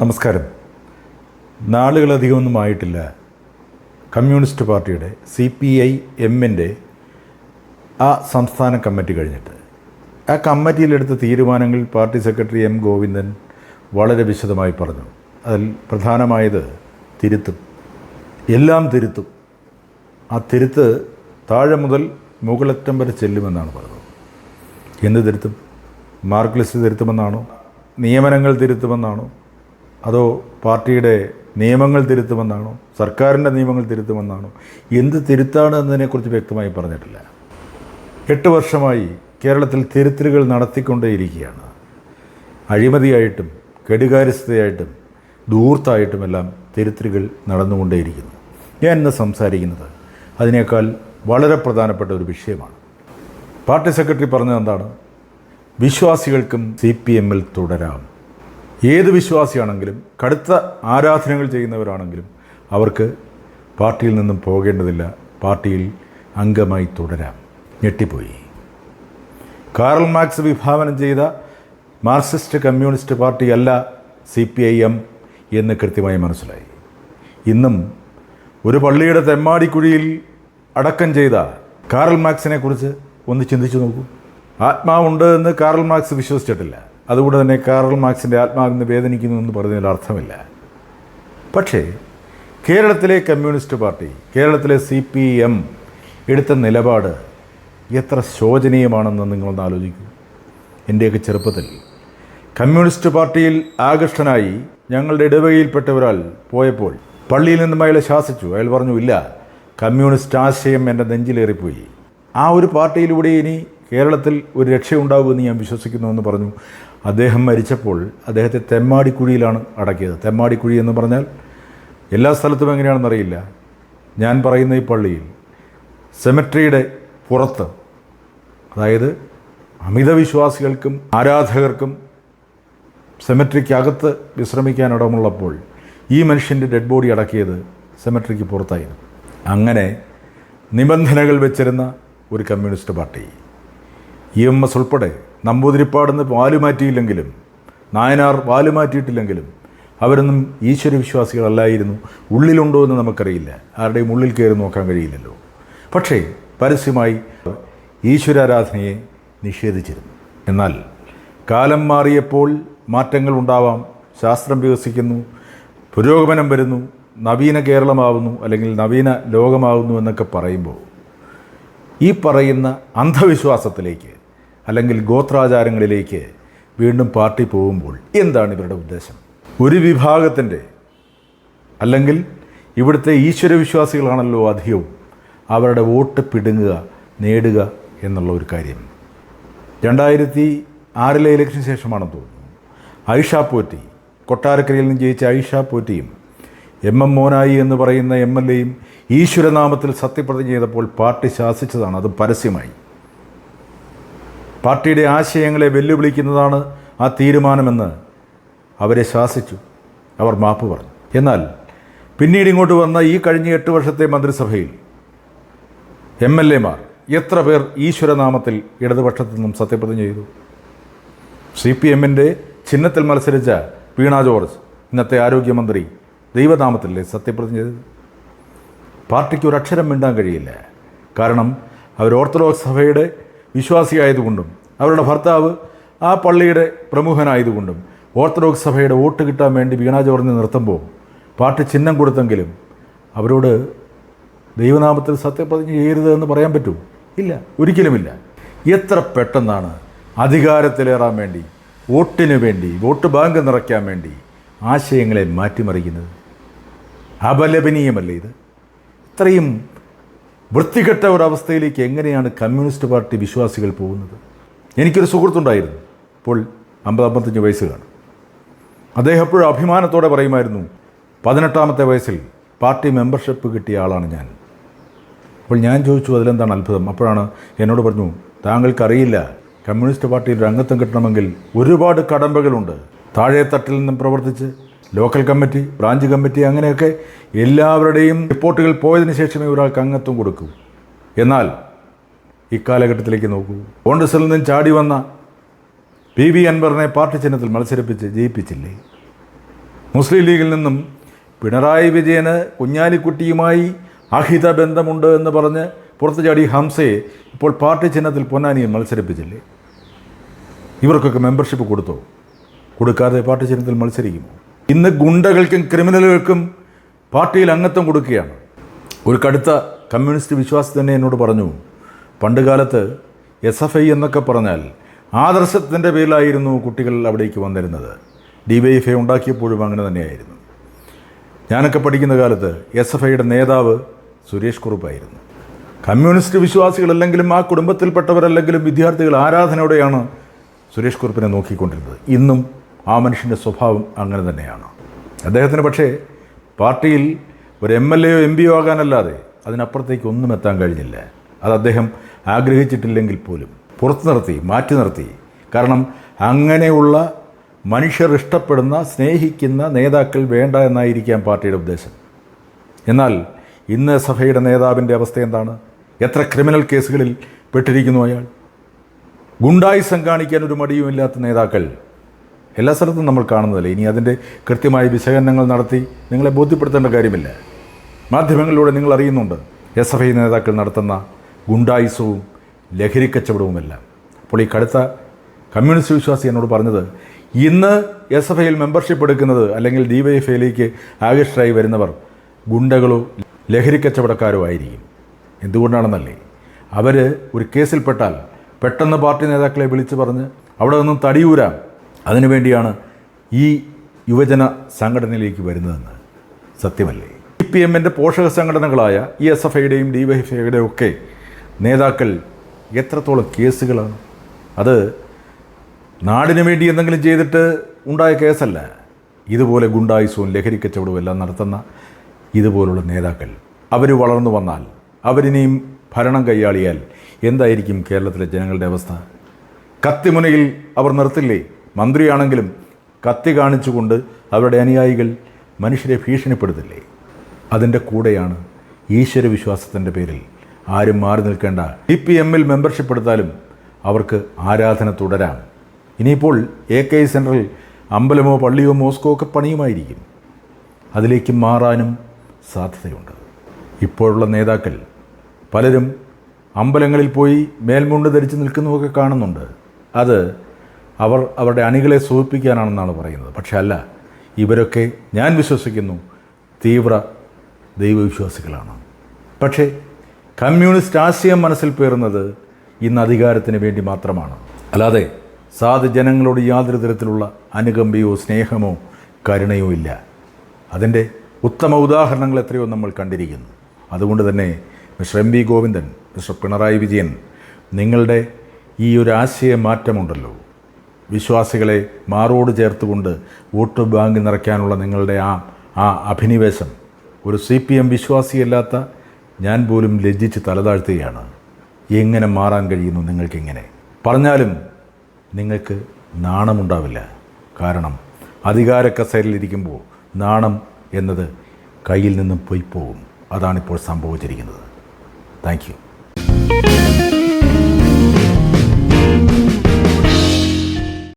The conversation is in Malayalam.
നമസ്കാരം. നാളുകളധികമൊന്നും ആയിട്ടില്ല. കമ്മ്യൂണിസ്റ്റ് പാർട്ടിയുടെ സി പി ഐ എമ്മിന്റെ ആ സംസ്ഥാന കമ്മിറ്റി കഴിഞ്ഞിട്ട്. ആ കമ്മിറ്റിയിലെടുത്ത തീരുമാനങ്ങൾ പാർട്ടി സെക്രട്ടറി എം ഗോവിന്ദൻ വളരെ വിശദമായി പറഞ്ഞു. അതിൽ പ്രധാനമായത് തിരുത്തും. എല്ലാം തിരുത്തും. ആ തിരുത്ത് താഴെ മുതൽ മുകളറ്റം വരെ ചെല്ലുമെന്നാണ് പറഞ്ഞത്. എന്ത് തിരുത്തും? മാർക്ക് ലിസ്റ്റ് തിരുത്തുമെന്നാണോ? നിയമനങ്ങൾ തിരുത്തുമെന്നാണോ? അതോ പാർട്ടിയുടെ നിയമങ്ങൾ തിരുത്തുമെന്നാണോ? സർക്കാരിന്റെ നിയമങ്ങൾ തിരുത്തുമെന്നാണോ? എന്ത് തിരുത്താണ് എന്നതിനെക്കുറിച്ച് വ്യക്തമായി പറഞ്ഞിട്ടില്ല. എട്ട് വർഷമായി കേരളത്തിൽ തിരുത്തലുകൾ നടത്തിക്കൊണ്ടേയിരിക്കുകയാണ്. അഴിമതിയായിട്ടും കെടുകാര്യസ്ഥതയായിട്ടും ദൂർത്തായിട്ടുമെല്ലാം തിരുത്തലുകൾ നടന്നുകൊണ്ടേയിരിക്കുന്നു. ഞാൻ ഇന്ന് സംസാരിക്കുന്നത് അതിനേക്കാൾ വളരെ പ്രധാനപ്പെട്ട ഒരു വിഷയമാണ്. പാർട്ടി സെക്രട്ടറി പറഞ്ഞത് എന്താണ്? വിശ്വാസികൾക്കും സി പി എമ്മിൽ തുടരാം. ഏത് വിശ്വാസിയാണെങ്കിലും കടുത്ത ആരാധനകൾ ചെയ്യുന്നവരാണെങ്കിലും അവർക്ക് പാർട്ടിയിൽ നിന്നും പോകേണ്ടതില്ല. പാർട്ടിയിൽ അംഗമായി തുടരാം. ഞെട്ടിപ്പോയി. കാറൽ മാർക്സ് വിഭാവനം ചെയ്ത മാർക്സിസ്റ്റ് കമ്മ്യൂണിസ്റ്റ് പാർട്ടിയല്ല സി പി ഐ എം എന്ന് കൃത്യമായി മനസ്സിലായി. ഇന്നും ഒരു പള്ളിയുടെ തെമ്മാടിക്കുഴിയിൽ അടക്കം ചെയ്ത കാറൽ മാർക്സിനെ കുറിച്ച് ഒന്ന് ചിന്തിച്ചു നോക്കൂ. ആത്മാവുണ്ട് എന്ന് കാറൽ മാർക്സ് വിശ്വസിച്ചിട്ടില്ല. അതുകൊണ്ട് തന്നെ കാറൽ മാർക്സിന്റെ ആത്മാവിന്ന് വേദനിക്കുന്നു എന്ന് പറഞ്ഞതിൽ അർത്ഥമില്ല. പക്ഷേ കേരളത്തിലെ കമ്മ്യൂണിസ്റ്റ് പാർട്ടി കേരളത്തിലെ സി പി എം എടുത്ത നിലപാട് എത്ര ശോചനീയമാണെന്ന് നിങ്ങളൊന്ന് ആലോചിക്കൂ. എന്റെയൊക്കെ ചെറുപ്പത്തിൽ കമ്മ്യൂണിസ്റ്റ് പാർട്ടിയിൽ ആകർഷ്ടനായി ഞങ്ങളുടെ ഇടവകയിൽപ്പെട്ട ഒരാൾ പോയപ്പോൾ പള്ളിയിൽ നിന്നും അയാളെ ശാസിച്ചു. അയാൾ പറഞ്ഞു ഇല്ല കമ്മ്യൂണിസ്റ്റ് ആശയം എന്റെ നെഞ്ചിലേറിപ്പോയി. ആ ഒരു പാർട്ടിയിലൂടെ ഇനി കേരളത്തിൽ ഒരു രക്ഷയുണ്ടാകുമെന്ന് ഞാൻ വിശ്വസിക്കുന്നുവെന്ന് പറഞ്ഞു. അദ്ദേഹം മരിച്ചപ്പോൾ അദ്ദേഹത്തെ തെമ്മാടിക്കുഴിയിലാണ് അടക്കിയത്. തെമ്മാടിക്കുഴി എന്ന് പറഞ്ഞാൽ എല്ലാ സ്ഥലത്തും എങ്ങനെയാണെന്നറിയില്ല ഞാൻ പറയുന്ന ഈ പള്ളിയിൽ സെമിട്രിയുടെ പുറത്ത് അതായത് അമിതവിശ്വാസികൾക്കും ആരാധകർക്കും സെമിട്രിക്കകത്ത് വിശ്രമിക്കാൻ ഇടമുള്ളപ്പോൾ ഈ മനുഷ്യന്റെ ഡെഡ് ബോഡി അടക്കിയത് സെമിട്രിക്ക് പുറത്തായിരുന്നു. അങ്ങനെ നിബന്ധനകൾ വെച്ചിരുന്ന ഒരു communist party. E M S ഉൾപ്പെടെ നമ്പൂതിരിപ്പാടെന്ന് വാലുമാറ്റിയില്ലെങ്കിലും നായനാർ വാലുമാറ്റിയിട്ടില്ലെങ്കിലും അവരൊന്നും ഈശ്വരവിശ്വാസികളല്ലായിരുന്നു ഉള്ളിലുണ്ടോ എന്ന് നമുക്കറിയില്ല. ആരുടെയും ഉള്ളിൽ കയറി നോക്കാൻ കഴിയില്ലല്ലോ. പക്ഷേ പരസ്യമായി ഈശ്വരാരാധനയെ നിഷേധിച്ചിരുന്നു. എന്നാൽ കാലം മാറിയപ്പോൾ മാറ്റങ്ങൾ ഉണ്ടാവാം ശാസ്ത്രം വികസിക്കുന്നു പുരോഗമനം വരുന്നു നവീന കേരളമാവുന്നു അല്ലെങ്കിൽ നവീന ലോകമാവുന്നു എന്നൊക്കെ പറയുമ്പോൾ ഈ പറയുന്ന അന്ധവിശ്വാസത്തിലേക്ക് അല്ലെങ്കിൽ ഗോത്രാചാരങ്ങളിലേക്ക് വീണ്ടും പാർട്ടി പോകുമ്പോൾ എന്താണ് ഇവരുടെ ഉദ്ദേശം? ഒരു വിഭാഗത്തിന്റെ അല്ലെങ്കിൽ ഇവിടുത്തെ ഈശ്വരവിശ്വാസികളാണല്ലോ അധികവും അവരുടെ വോട്ട് പിടുങ്ങുക നേടുക എന്നുള്ള ഒരു കാര്യം. രണ്ടായിരത്തി ആറിലെ ഇലക്ഷന് ശേഷമാണെന്ന് തോന്നുന്നു. ഐഷ പോറ്റി കൊട്ടാരക്കരയിൽ നിന്ന് ജയിച്ച ഐഷ പോറ്റിയും എം എം മോനായി എന്ന് പറയുന്ന എം എൽ എയും ഈശ്വരനാമത്തിൽ സത്യപ്രതിജ്ഞ ചെയ്തപ്പോൾ പാർട്ടി ശാസിച്ചതാണ്. അത് പരസ്യമായി. പാർട്ടിയുടെ ആശയങ്ങളെ വെല്ലുവിളിക്കുന്നതാണ് ആ തീരുമാനമെന്ന് അവരെ ശാസിച്ചു. അവർ മാപ്പ് പറഞ്ഞു. എന്നാൽ പിന്നീട് ഇങ്ങോട്ട് വന്ന ഈ കഴിഞ്ഞ എട്ട് വർഷത്തെ മന്ത്രിസഭയിൽ എം എൽ എമാർ എത്ര പേർ ഈശ്വരനാമത്തിൽ ഇടതുപക്ഷത്തു നിന്നും സത്യപ്രതിജ്ഞ ചെയ്തു? സി പി എമ്മിന്റെ ചിഹ്നത്തിൽ മത്സരിച്ച വീണ ജോർജ് ഇന്നത്തെ ആരോഗ്യമന്ത്രി ദൈവനാമത്തിലല്ലേ സത്യപ്രതിജ്ഞ ചെയ്തത്? പാർട്ടിക്ക് ഒരു അക്ഷരം മിണ്ടാൻ കഴിയില്ല. കാരണം അവർ ഓർത്തഡോക്സ് സഭയുടെ വിശ്വാസിയായതുകൊണ്ടും അവരുടെ ഭർത്താവ് ആ പള്ളിയുടെ പ്രമുഖനായതുകൊണ്ടും ഓർത്തഡോക്സ് സഭയുടെ വോട്ട് കിട്ടാൻ വേണ്ടി വീണ ജോർജ് നിർത്തുമ്പോൾ പാർട്ടി ചിഹ്നം കൊടുത്തെങ്കിലും അവരോട് ദൈവനാമത്തിൽ സത്യപ്രതിജ്ഞ ചെയ്യരുത് എന്ന് പറയാൻ പറ്റൂ? ഇല്ല. ഒരിക്കലുമില്ല. എത്ര പെട്ടെന്നാണ് അധികാരത്തിലേറാൻ വേണ്ടി വോട്ടിന് വേണ്ടി വോട്ട് ബാങ്ക് നിറയ്ക്കാൻ വേണ്ടി ആശയങ്ങളെ മാറ്റിമറിക്കുന്നത്? അപലപനീയമല്ലേ ഇത്? ഇത്രയും വൃത്തികെട്ട ഒരവസ്ഥയിലേക്ക് എങ്ങനെയാണ് കമ്മ്യൂണിസ്റ്റ് പാർട്ടി വിശ്വാസികൾ പോകുന്നത്? എനിക്കൊരു സുഹൃത്തുണ്ടായിരുന്നു. ഇപ്പോൾ അമ്പത് അമ്പത്തഞ്ച് വയസ്സ് കാണും അദ്ദേഹം എപ്പോഴും അഭിമാനത്തോടെ പറയുമായിരുന്നു പതിനെട്ടാമത്തെ വയസ്സിൽ പാർട്ടി മെമ്പർഷിപ്പ് കിട്ടിയ ആളാണ് ഞാൻ. അപ്പോൾ ഞാൻ ചോദിച്ചു അതിലെന്താണ് അത്ഭുതം? അപ്പോഴാണ് എന്നോട് പറഞ്ഞു താങ്കൾക്കറിയില്ല കമ്മ്യൂണിസ്റ്റ് പാർട്ടിയിൽ ഒരു അംഗത്വം കിട്ടണമെങ്കിൽ ഒരുപാട് കടമ്പകളുണ്ട്. താഴെത്തട്ടിൽ നിന്നും പ്രവർത്തിച്ച് ലോക്കൽ കമ്മിറ്റി ബ്രാഞ്ച് കമ്മിറ്റി അങ്ങനെയൊക്കെ എല്ലാവരുടെയും റിപ്പോർട്ടുകൾ പോയതിന് ശേഷമേ ഒരാൾക്ക് അംഗത്വം കൊടുക്കൂ. എന്നാൽ ഇക്കാലഘട്ടത്തിലേക്ക് നോക്കൂ. കോൺഗ്രസിൽ നിന്നും ചാടി വന്ന പി വി അൻവറിനെ പാർട്ടി ചിഹ്നത്തിൽ മത്സരിപ്പിച്ച് ജയിപ്പിച്ചില്ലേ? മുസ്ലിം ലീഗിൽ നിന്നും പിണറായി വിജയന് കുഞ്ഞാലിക്കുട്ടിയുമായി അഹിത ബന്ധമുണ്ട് എന്ന് പറഞ്ഞ് പുറത്തു ചാടി ഹംസയെ ഇപ്പോൾ പാർട്ടി ചിഹ്നത്തിൽ പൊന്നാനിയിൽ മത്സരിപ്പിച്ചില്ലേ? ഇവർക്കൊക്കെ മെമ്പർഷിപ്പ് കൊടുത്തോ? കൊടുക്കാതെ പാർട്ടി ചിഹ്നത്തിൽ മത്സരിക്കുമോ? ഇന്ന് ഗുണ്ടകൾക്കും ക്രിമിനലുകൾക്കും പാർട്ടിയിൽ അംഗത്വം കൊടുക്കുകയാണ്. ഒരു കടുത്ത കമ്മ്യൂണിസ്റ്റ് വിശ്വാസി തന്നെ എന്നോട് പറഞ്ഞു പണ്ട് കാലത്ത് എസ് എഫ് ഐ എന്നൊക്കെ പറഞ്ഞാൽ ആദർശത്തിന്റെ പേരിലായിരുന്നു കുട്ടികൾ അവിടേക്ക് വന്നിരുന്നത്. ഡി വൈ എഫ് ഐ ഉണ്ടാക്കിയപ്പോഴും അങ്ങനെ തന്നെയായിരുന്നു. ഞാനൊക്കെ പഠിക്കുന്ന കാലത്ത് എസ് എഫ് ഐയുടെ നേതാവ് സുരേഷ് കുറുപ്പായിരുന്നു. കമ്മ്യൂണിസ്റ്റ് വിശ്വാസികളല്ലെങ്കിലും ആ കുടുംബത്തിൽപ്പെട്ടവരല്ലെങ്കിലും വിദ്യാർത്ഥികൾ ആരാധനയോടെയാണ് സുരേഷ് കുറുപ്പിനെ നോക്കിക്കൊണ്ടിരുന്നത്. ഇന്നും ആ മനുഷ്യന്റെ സ്വഭാവം അങ്ങനെ തന്നെയാണ്. അദ്ദേഹത്തിന് പക്ഷേ പാർട്ടിയിൽ ഒരു എം എൽ എയോ എം പിയോ ആകാനല്ലാതെ അതിനപ്പുറത്തേക്ക് ഒന്നും എത്താൻ കഴിഞ്ഞില്ല. അത് അദ്ദേഹം ആഗ്രഹിച്ചിട്ടില്ലെങ്കിൽ പോലും. പുറത്തു നിർത്തി മാറ്റി നിർത്തി. കാരണം അങ്ങനെയുള്ള മനുഷ്യർ ഇഷ്ടപ്പെടുന്ന സ്നേഹിക്കുന്ന നേതാക്കൾ വേണ്ട എന്നായിരിക്കാം പാർട്ടിയുടെ ഉദ്ദേശം. എന്നാൽ ഇന്ന് സഭയുടെ നേതാവിന്റെ അവസ്ഥ എന്താണ്? എത്ര ക്രിമിനൽ കേസുകളിൽ പെട്ടിരിക്കുന്നു അയാൾ? ഗുണ്ടായി കാണിക്കാൻ ഒരു മടിയുമില്ലാത്ത നേതാക്കൾ എല്ലാ സ്ഥലത്തും നമ്മൾ കാണുന്നതല്ലേ? ഇനി അതിന്റെ കൃത്യമായ വിശകലനങ്ങൾ നടത്തി നിങ്ങളെ ബോധ്യപ്പെടുത്തേണ്ട കാര്യമില്ല. മാധ്യമങ്ങളിലൂടെ നിങ്ങൾ അറിയുന്നുണ്ട് എസ് എഫ് ഐ നേതാക്കൾ നടത്തുന്ന ഗുണ്ടായിസവും ലഹരിക്കച്ചവടവുമെല്ലാം അപ്പോൾ ഈ കടുത്ത കമ്മ്യൂണിസ്റ്റ് വിശ്വാസി എന്നോട് പറഞ്ഞത് ഇന്ന് എസ് എഫ് ഐയിൽ മെമ്പർഷിപ്പ് എടുക്കുന്നത് അല്ലെങ്കിൽ ഡി വൈ എഫ് ഐയിലേക്ക് ആകൃഷ്ടരായി വരുന്നവർ ഗുണ്ടകളോ ലഹരിക്കച്ചവടക്കാരോ ആയിരിക്കും. എന്തുകൊണ്ടാണെന്നല്ലേ? അവർ ഒരു കേസിൽപ്പെട്ടാൽ പെട്ടെന്ന് പാർട്ടി നേതാക്കളെ വിളിച്ച് പറഞ്ഞ് അവിടെ നിന്നും തടിയൂരാം. അതിനുവേണ്ടിയാണ് ഈ യുവജന സംഘടനയിലേക്ക് വരുന്നതെന്ന് സത്യമല്ലേ? സി പി എമ്മിന്റെ പോഷക സംഘടനകളായ ഇ എസ് എഫ് ഐയുടെയും ഡി വൈ എഫ് ഐയുടെയും ഒക്കെ നേതാക്കൾ എത്രത്തോളം കേസുകളാണ്? അത് നാടിന് വേണ്ടി എന്തെങ്കിലും ചെയ്തിട്ട് ഉണ്ടായ കേസല്ല. ഇതുപോലെ ഗുണ്ടായുസവും ലഹരിക്കച്ചവടവും എല്ലാം നടത്തുന്ന ഇതുപോലുള്ള നേതാക്കൾ. അവർ വളർന്നു വന്നാൽ അവരിനെയും ഭരണം കൈയാളിയാൽ എന്തായിരിക്കും കേരളത്തിലെ ജനങ്ങളുടെ അവസ്ഥ? കത്തിമുനയിൽ അവർ നിർത്തില്ലേ? മന്ത്രിയാണെങ്കിലും കത്തി കാണിച്ചുകൊണ്ട് അവരുടെ അനുയായികൾ മനുഷ്യരെ ഭീഷണിപ്പെടുത്തില്ലേ? അതിന്റെ കൂടെയാണ് ഈശ്വര വിശ്വാസത്തിന്റെ പേരിൽ ആരും മാറി നിൽക്കേണ്ട. ഇ പി എമ്മിൽ മെമ്പർഷിപ്പ് എടുത്താലും അവർക്ക് ആരാധന തുടരാം. ഇനിയിപ്പോൾ എ കെ സെൻട്രൽ അമ്പലമോ പള്ളിയോ മോസ്കോ ഒക്കെ പണിയുമായിരിക്കും. അതിലേക്ക് മാറാനും സാധ്യതയുണ്ട്. ഇപ്പോഴുള്ള നേതാക്കൾ പലരും അമ്പലങ്ങളിൽ പോയി മേൽമുണ്ട് ധരിച്ച് നിൽക്കുന്നതൊക്കെ കാണുന്നുണ്ട്. അത് അവർ അവരുടെ അണികളെ സൂചിപ്പിക്കാനാണെന്നാണ് പറയുന്നത്. പക്ഷേ അല്ല ഇവരൊക്കെ ഞാൻ വിശ്വസിക്കുന്നു തീവ്ര ദൈവവിശ്വാസികളാണ്. പക്ഷേ കമ്മ്യൂണിസ്റ്റ് ആശയം മനസ്സിൽ പേറുന്നത് ഇന്ന് അധികാരത്തിന് വേണ്ടി മാത്രമാണ്. അല്ലാതെ സാധു ജനങ്ങളോട് യാതൊരു തരത്തിലുള്ള അനുകമ്പയോ സ്നേഹമോ കരുണയോ ഇല്ല. അതിന്റെ ഉത്തമ ഉദാഹരണങ്ങൾ എത്രയോ നമ്മൾ കണ്ടിരിക്കുന്നു. അതുകൊണ്ട് തന്നെ Mister M V Govindan Mister Pinarayi Vijayan നിങ്ങളുടെ ഈ ഒരു ആശയ മാറ്റമുണ്ടല്ലോ വിശ്വാസികളെ മാറോട് ചേർത്തുകൊണ്ട് വോട്ട് ബാങ്ക് നിറയ്ക്കാനുള്ള നിങ്ങളുടെ ആ ആ അഭിനിവേശം. ഒരു സി പി എം വിശ്വാസിയല്ലാത്ത ഞാൻ പോലും ലജ്ജിച്ച് തലതാഴ്ത്തുകയാണ്. എങ്ങനെ മാറാൻ കഴിയുന്നു നിങ്ങൾക്കിങ്ങനെ? പറഞ്ഞാലും നിങ്ങൾക്ക് നാണമുണ്ടാവില്ല. കാരണം അധികാര കസേരയിലിരിക്കുമ്പോൾ നാണം എന്നത് കയ്യിൽ നിന്നും പോയി പോകും അതാണിപ്പോൾ സംഭവിച്ചിരിക്കുന്നത്. Thank you.